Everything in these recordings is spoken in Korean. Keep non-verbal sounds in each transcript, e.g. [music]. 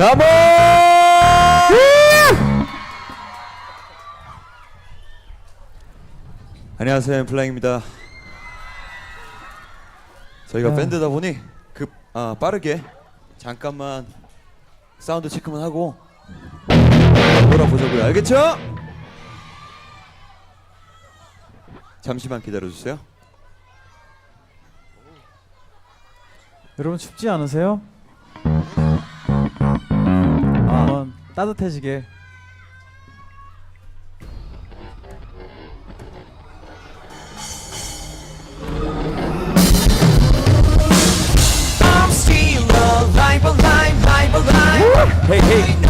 나무 안녕하세요 플라잉입니다 저희가 아. 밴드다 보니 급 아, 빠르게 잠깐만 사운드 체크만 하고 돌아보자고요 알겠죠? 잠시만 기다려 주세요 여러분 춥지 않으세요? 따뜻해지게 I'm still alive, alive, alive, alive. Hey hey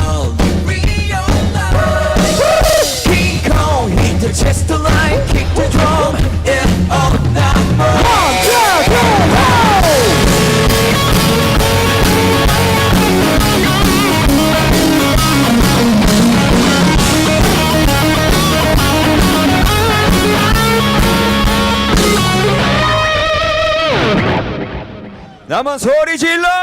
나만 소리 질러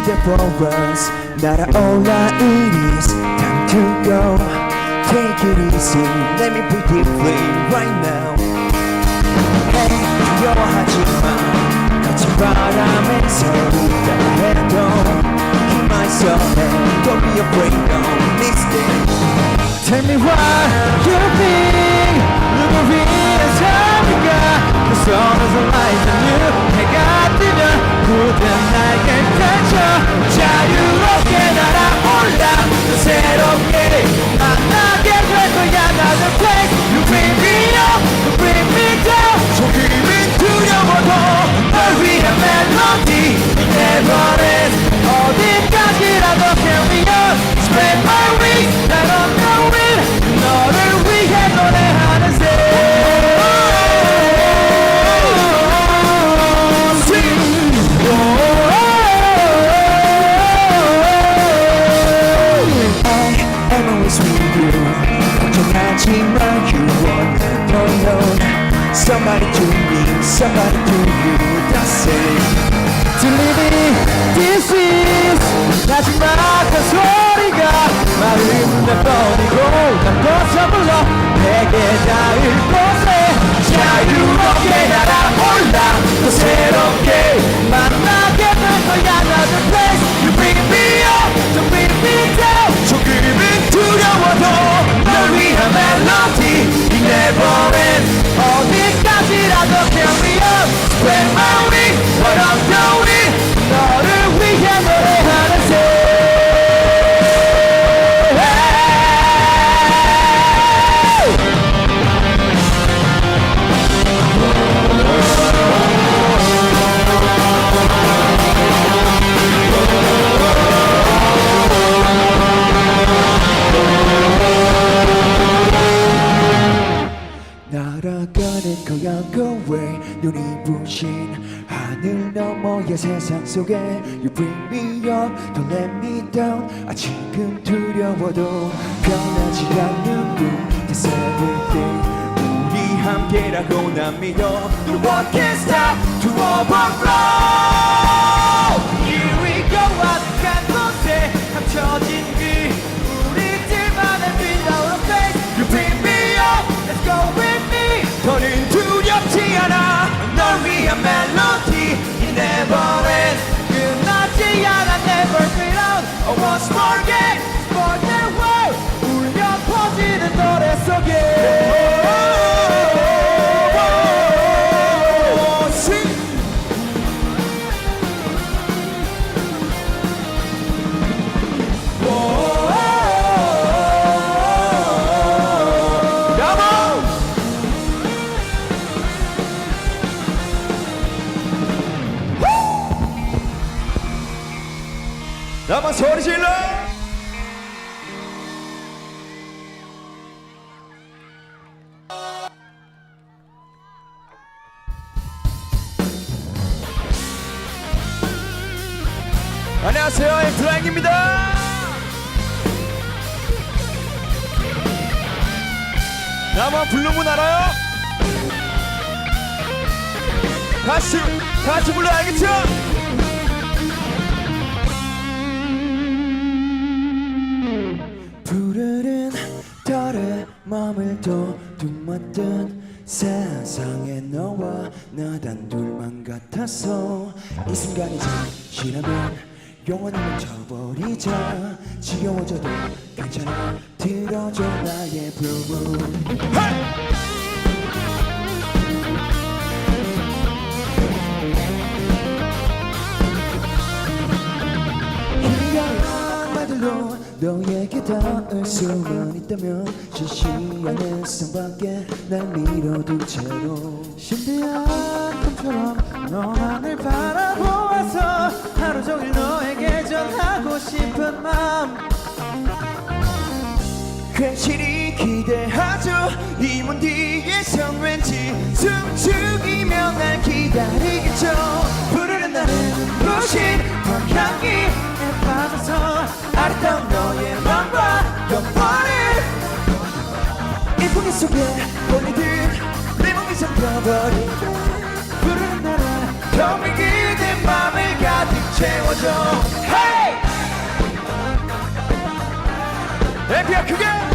the progress, 날아올라 it is time to go. Take it easy, let me put it free right now. Hey, 두려워하지 마. 같이 바람에 서로 따라해도 힘만 있어. Don't be afraid, no mistake. Tell me why you think 누구 위해 삶인가 The sun is alive and you 해가 뜨면 굳은 날개 펼쳐 자유롭게 날아올라 또 새롭게 만나게 될 거야 another place You bring me up, you bring me down 조금은 두려워도 널 위한 멜로디 내게 닿을 곳에 자유롭게 세상 속에 You bring me up, don't let me down 아 지금 두려워도 변하지 않는 분 That's everything 우리 함께라고 난 믿어 No one can stop to overflow Here we go 아득한 곳에 감춰진 그 우리들만의 빌려온 face You bring me up, let's go with me 더는 두렵지 않아 널 위한 멜로 never ends. Good night, and I never feel out. Oh, once more again, for the world. 울려 퍼지는 노래 세요 맘을 도둠었던 세상에 너와 나 단 둘만 같아서 이 순간이 잠시라면 영원히 멈춰버리자. 지겨워져도 괜찮아. 들어줘 나의 부분 너에게 닿을 수만 있다면 않는 세상밖에 날 밀어둔 채로 신비한 꿈처럼 너만을 바라보아서 하루 종일 너에게 전하고 싶은 마음. 괜시리 기대하죠. 이문 뒤에선 왠지 숨죽이며 날 기다리겠죠. 푸르른 나는 부신 향기에 빠져서 아름다운 너의 맘과 영원을 이 풍기 속에 걸리듯 내 몸이 잠겨버린 푸르른 나라 더미 그대 맘을 가득 채워줘 Hey! 엠피야 크게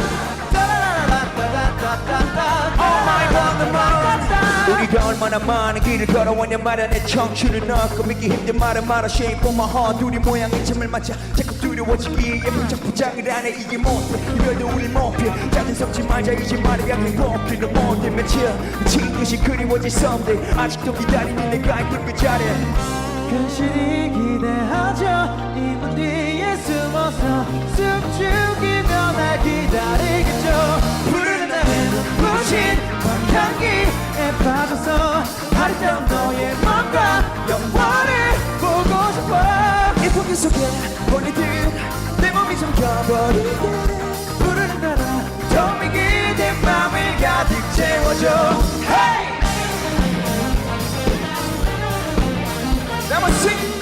wonderment 우리가 얼마나 많은 길을 걸어왔냐 말야. 내 청춘을 넣고 믿기 힘든 말은 말아. Shape of my heart. 우리 모양이 잠을 맞춰 자꾸 두려워지기에 부착 부장을 안해 이게 못해 이별도 우리 못해 짜증 섞지 말자. 이제 말이 약해 걷기를 못해 며칠 미친 듯이 그리워질 someday 아직도 기다리는 내가 있던 그 자리에. 괜시리 기대하죠. 이문 뒤에 숨어서 숨죽이며 날 기다리겠죠. 푸르른 나의 눈부신 향기 에 빠져서 아름다운 너의 맘과 영원을 보고 싶어 이 풍기 속에 홀리듯 내 몸이 잠겨버리듯 푸르른 나라 더미 그대 맘을 가득 채워줘. Hey! sing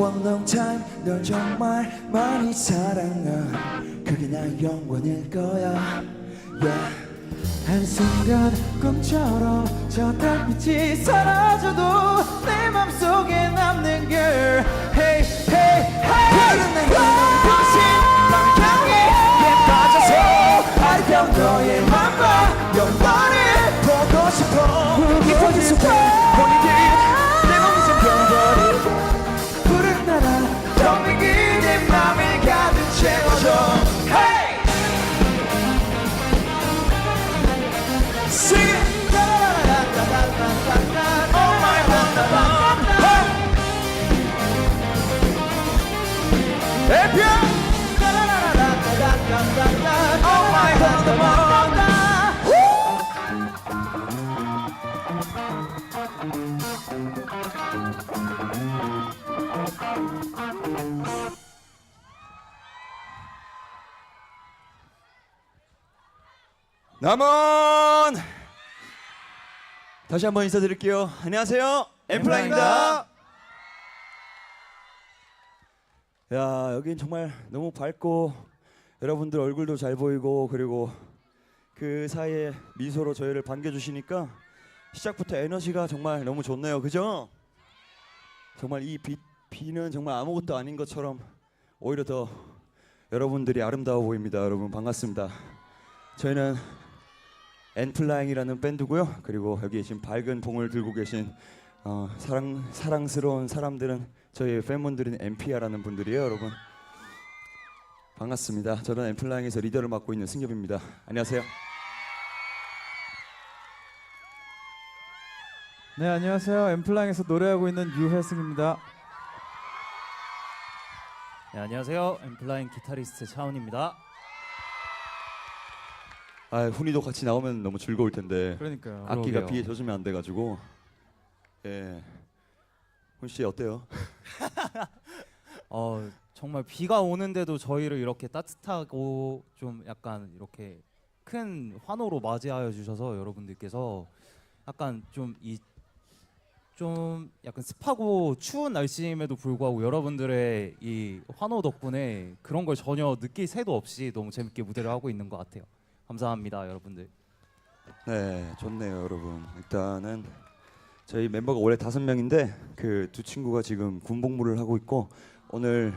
a long time 널 정말 많이 사랑해. 그게 나 영원일 거야. Yeah. 한순간 꿈처럼 저 달빛이 사라져도 내 맘속에 남는 girl Hey hey hey. 푸른 내 눈 부신 밤향기에 빠져서 아름다운 너의 맘과 영원을 보고 싶어. 이 풍기 속에 가득 채 남원 다시 한번 인사드릴게요. 안녕하세요. 엠플라입니다. 야 여긴 정말 너무 밝고 여러분들 얼굴도 잘 보이고 그리고 그 사이에 미소로 저희를 반겨주시니까 시작부터 에너지가 정말 너무 좋네요. 그죠? 정말 이 빛, 비는 정말 아무것도 아닌 것처럼 오히려 더 여러분들이 아름다워 보입니다. 여러분 반갑습니다. 저희는 엔플라잉이라는 밴드고요. 그리고 여기 지금 밝은 봉을 들고 계신 어, 사랑 사랑스러운 사람들은 저희 팬분들인 엠피아라는 분들이에요, 여러분. 반갑습니다. 저는 엔플라잉에서 리더를 맡고 있는 승엽입니다. 안녕하세요. 네 안녕하세요 엠플랑에서 노래하고 있는 유혜승입니다 네, 안녕하세요. 엠플라잉 기타리스트 차훈입니다. 아 훈이도 같이 나오면 너무 즐거울 텐데 그러니까요. 악기가 비에 젖으면 안 돼가지고 예. 훈씨 어때요? [laughs] 어 정말 비가 오는데도 저희를 이렇게 따뜻하고 좀 약간 이렇게 큰 환호로 맞이하여 주셔서 여러분들께서 약간 좀 이 좀 약간 습하고 추운 날씨임에도 불구하고 여러분들의 이 환호 덕분에 그런 걸 전혀 느낄 새도 없이 너무 재밌게 무대를 하고 있는 것 같아요. 감사합니다, 여러분들. 네, 좋네요, 여러분. 일단은 저희 멤버가 원래 다섯 명인데 그 두 친구가 지금 군복무를 하고 있고 오늘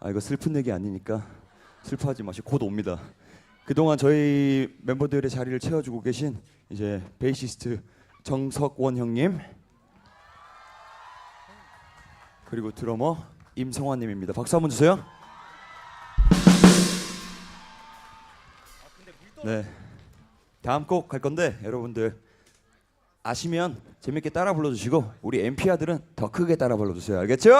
아 이거 슬픈 얘기 아니니까 슬퍼하지 마시고 곧 옵니다. 그동안 저희 멤버들의 자리를 채워주고 계신 이제 베이시스트 정석원 형님 그리고 드러머 임성환 님입니다. 박수 한번 주세요. 네. 다음 곡 갈 건데 여러분들 아시면 재밌게 따라 불러주시고 우리 엠피아들은 더 크게 따라 불러주세요. 알겠죠?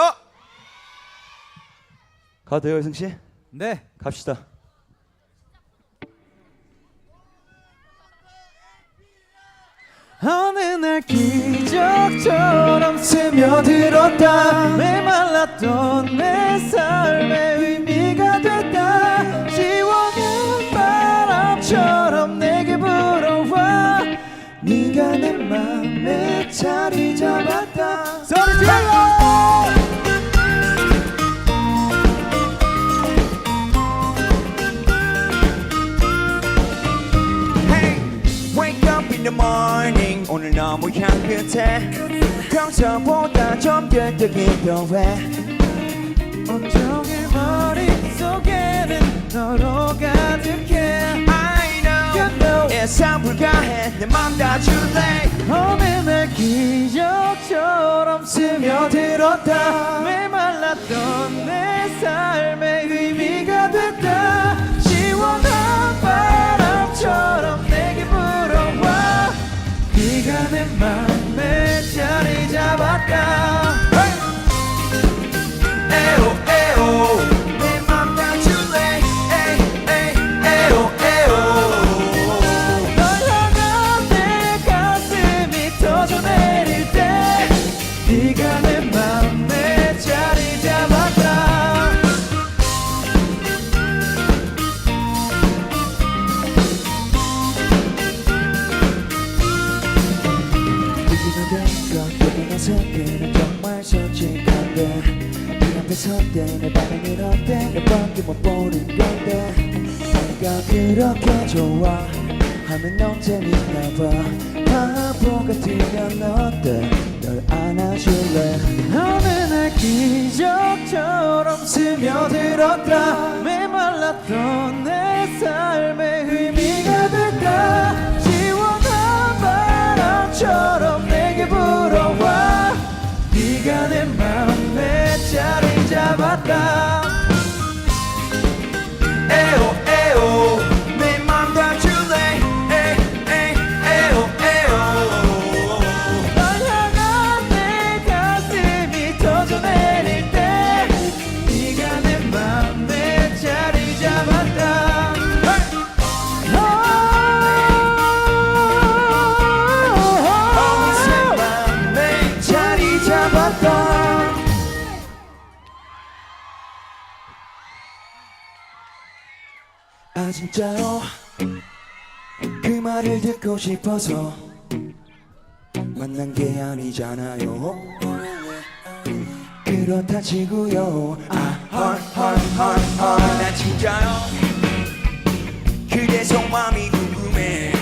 가도 돼요, 이승 씨? 네, 갑시다. 어느 날 기적처럼 스며들었다 메말랐던 내 삶의 맘에 자리 잡았다. 소리 질러! Hey, wake up in the morning. 오늘 너무 향긋해. 평소보다 좀 덜떡이 더해 온종일 머릿속에는 너로 가득해 know. 예상 불가해 내 맘 다 줄래 어느 날 기적처럼 스며들었다 메말랐던 내 삶의 설때내 반응은 어때 몇 번도 못 보는 건데. 내가 그렇게 좋아. 하면 넌 재밌나 봐. 바보 같으면 어때? 널 안아줄래? 어느 날 기적처럼 스며들었다. 메말랐던 내 삶의 의미가 ተባዳ 진짜요? 그 말을 듣고 싶어서 만난 게 아니잖아요. 그렇다 치고요. 아헐헐헐헐. 진짜요? 그대 속마음이 궁금해.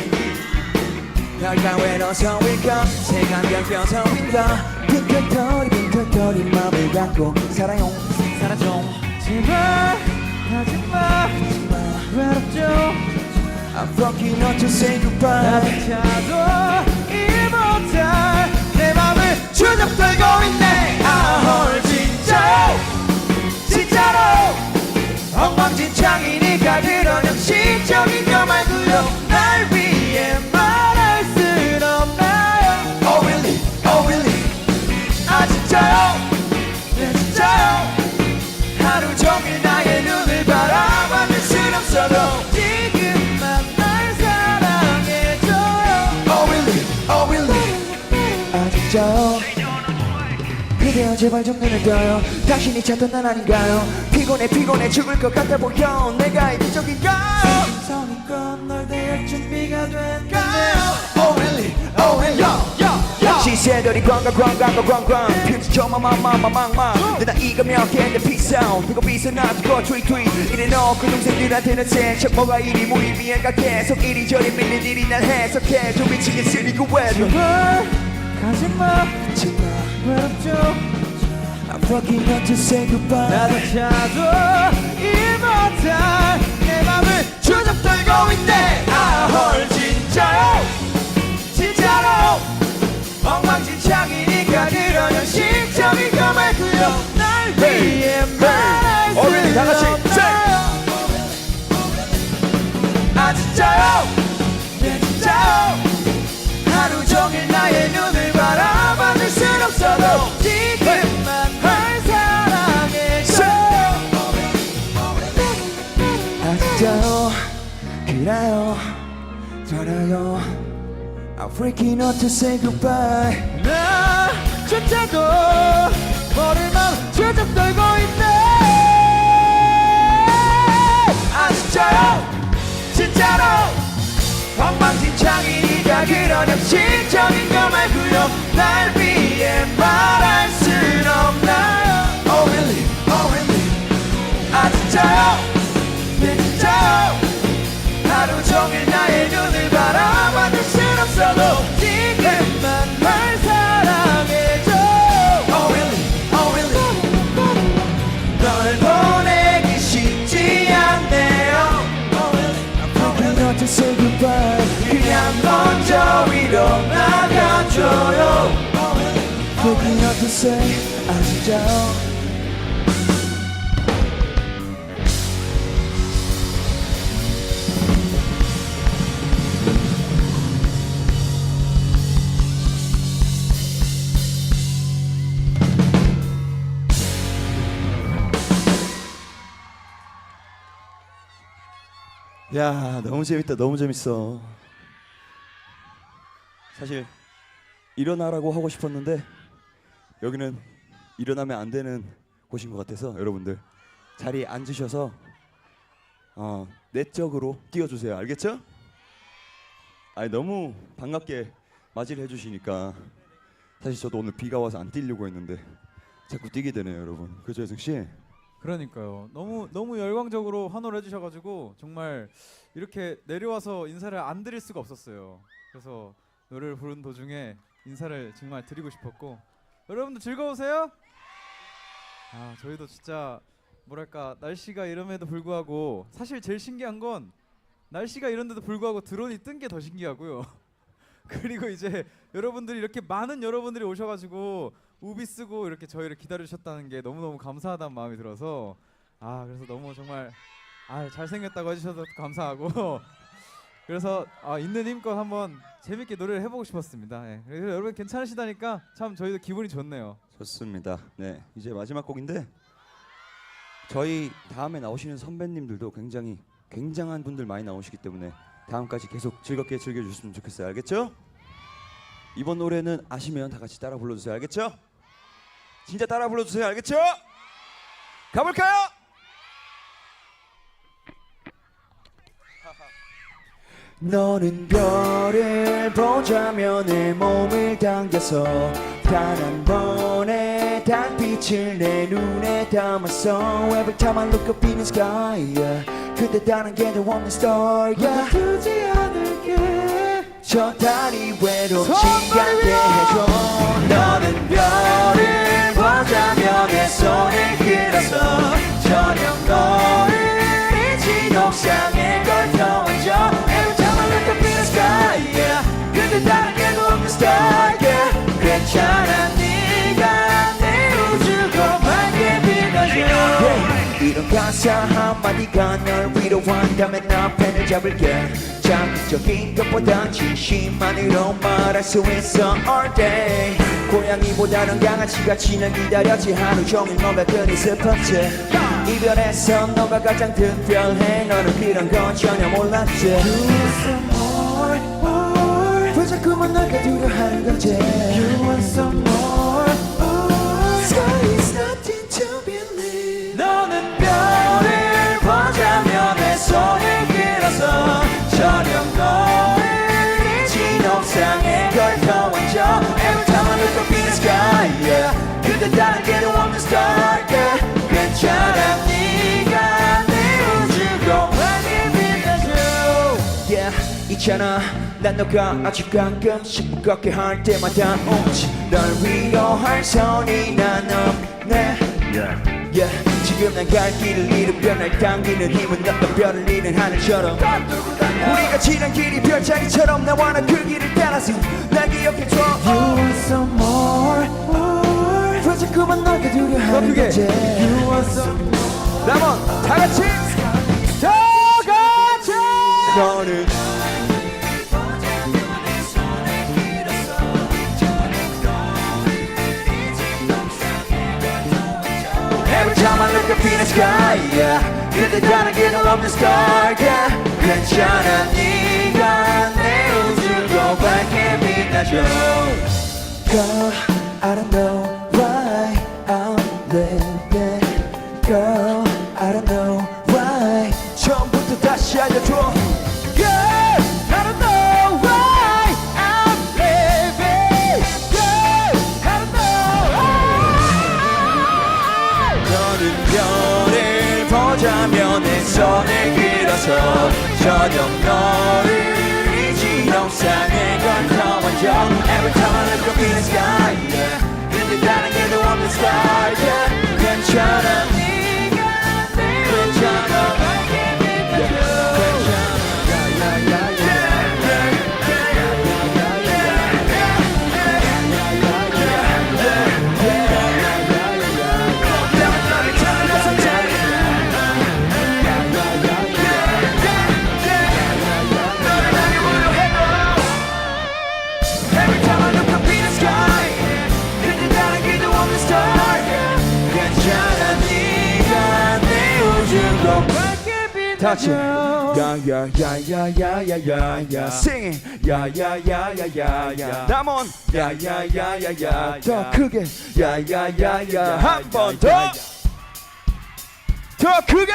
별과 외로서일까? 뼈서일까? 빈털터리 빈털터리 마음을 갖고 살아요. 사라져 제발. 가지 I'm fucking not to say goodbye. 나조차도 일 못할 내 맘을 주접 들고 있네. 아헐 진짜로 진짜로. 엉망진창이니까 그러냐 시적인 거 말고요 제발 좀 눈을 떠요. 당신이 찾던 난 아닌가요? 피곤해 피곤해 죽을 것 같아 보여. 내가 이기적인가요? 성이건 널 대할 준비가 된가요! Oh really Oh really Yo Yo Yo. 시세들이 광광 광광 광광 퓨처 마마마마망망 내나 이거 몇 개인데 피싸움 그거 비서 놔두고 트윗 트윗. 이래 너그 동생들한테는 세척. 뭐가 이리 무의미한가 계속 이리저리 밀린 일이 날 해석해. 좀 미치겠으니 그왜 제발 가지마. 가지마 외롭죠 fucking not to say goodbye. 나도 일 못할 내 맘을 주접 들고 있네. 아헐 진짜요? 진짜로? 엉망진창이니까 현실적인 거 말고요 날 위해 말할 수 없나요. 아 진짜요? 네 진짜요? 하루 종일 나의 눈을 바라봐줄 순 없어도 freaking out to say goodbye. 나조차도 모를 맘 주접 떨고 있네. 아 진짜요. 진짜로. 엉망진창이니까 그런 형식적인 거 말고요. 날 위해 말할 순 없나요? Oh really, oh really? 아 진짜요 Oh really, Trying not to say 아 진짜요 야 너무 재밌다 너무 재밌어 사실 일어나라고 하고 싶었는데 여기는 일어나면 안 되는 곳인 것 같아서 여러분들 자리에 앉으셔서 어, 내적으로 뛰어주세요 알겠죠? 아니 너무 반갑게 맞이를 해주시니까 사실 저도 오늘 비가 와서 안 뛰려고 했는데 자꾸 뛰게 되네요 여러분 그죠 혜승 씨? 그러니까요. 너무 너무 열광적으로 환호를 해주셔가지고 정말 이렇게 내려와서 인사를 안 드릴 수가 없었어요. 그래서 노래를 부른 도중에 인사를 정말 드리고 싶었고 여러분들 즐거우세요? 아 저희도 진짜 뭐랄까 날씨가 이름에도 불구하고 사실 제일 신기한 건 날씨가 이런데도 불구하고 드론이 뜬 게 더 신기하고요. [laughs] 그리고 이제 여러분들이 이렇게 많은 여러분들이 오셔가지고 우비 쓰고 이렇게 저희를 기다리셨다는 게 너무너무 감사하다는 마음이 들어서 아 그래서 너무 정말 아 잘생겼다고 해주셔서 감사하고 [laughs] 그래서 아, 있는 힘껏 한번 재밌게 노래를 해보고 싶었습니다. 예. 그래서 여러분 괜찮으시다니까 참 저희도 기분이 좋네요. 좋습니다. 네, 이제 마지막 곡인데 저희 다음에 나오시는 선배님들도 굉장히 굉장한 분들 많이 나오시기 때문에 다음까지 계속 즐겁게 즐겨주셨으면 좋겠어요. 알겠죠? 이번 노래는 아시면 다 같이 따라 불러주세요. 알겠죠? 진짜 따라 불러주세요. 알겠죠? 가볼까요? [laughs] 너는 별을 보자며 내 몸을 당겨서 단 한 번의 달빛을 내 눈에 담았어 Every time I look up in the sky yeah. 그때 다른 게더 없는 star yeah. 두지 않을게 저 달이 외롭지 않게 해줘 너는 별을 보자며 내 손을 끌어서 저녁 너를 잊은 옥상에 걸터앉아 sky yeah. 근데 다른 star yeah. 괜찮아 네가 내 우주고 밝게 빛나줘 yeah. 이런 가사 한마디가 널 위로한다면 나 펜을 잡을게 장적인 것보단 진심만으로 말할 수 있어 all day 고양이보다는 강아지같이 널 기다렸지 하루 종일 뭔가 그리 슬펐지 이별해서 너가 가장 특별해 너는 그런 건 전혀 몰랐지 너가 두려워하는 건지 You want some more Yeah. 그대 따라 get a warm and start yeah. 그대 다른 yeah. 있잖아. 난 너가 아주 가끔씩 무겁게 할 때마다 오지 널 위로할 손이 난 없네. Yeah. 지금 난 갈 길을 잃으면 날 당기는 힘은 어떤 별을 잃은 하늘처럼. 우리가 지난 길이 별자리처럼 나와 나그 길을 따라서 날 기억해줘. You want some more, 왜 자꾸만 널 가두려 하는 거지. You want some more? 남원 다 같이. 다 같이. 너는 Every time I look up in the sky, yeah. 근데 다른 게 없는 star, yeah. 괜찮아, 네가 내 우주로 밝게 빛나줘. Girl, I don't know why I'm living. Girl, I don't know why. 처음부터 다시 알려줘. 보자면 내 손을 길어서 저녁 너를 잊지 영상에 걸쳐만져 Every time I look up in the sky yeah. 근데 다른 게도 없는 star yeah. 괜찮아 야야야야야 더 크게. 야야야야 한 번 더. 더 크게